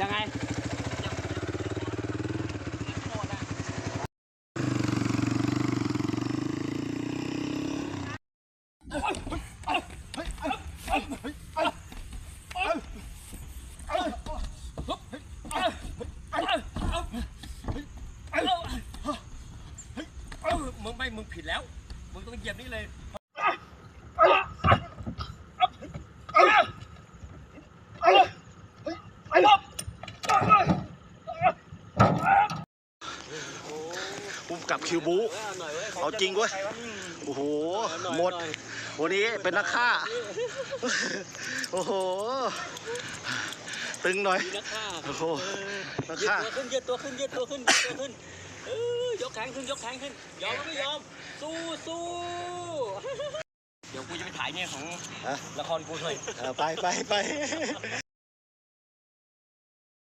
ยังไงมึงไม่มึงผิดแล้ว มึงต้องเหยียบนี่เลย อุ้มกับคิวบูเอาจริงเว้ยโอ้โหหมด วันนี้เป็นนักฆ่า โอ้โห ตึงหน่อยนักฆ่าโอ้โหนักยืดฆ่าตัวขึ้นยืดตัวขึ้นยืดตัวขึ้นยืดตัวขึ้นเออยกแขนขึ้นยกแขนขึ้นยอมหรือไม่ยอม สู้สู้เดี๋ยวกูจะไปถ่ายเนี่ยของฮะละครกูเลยเออไปไปไป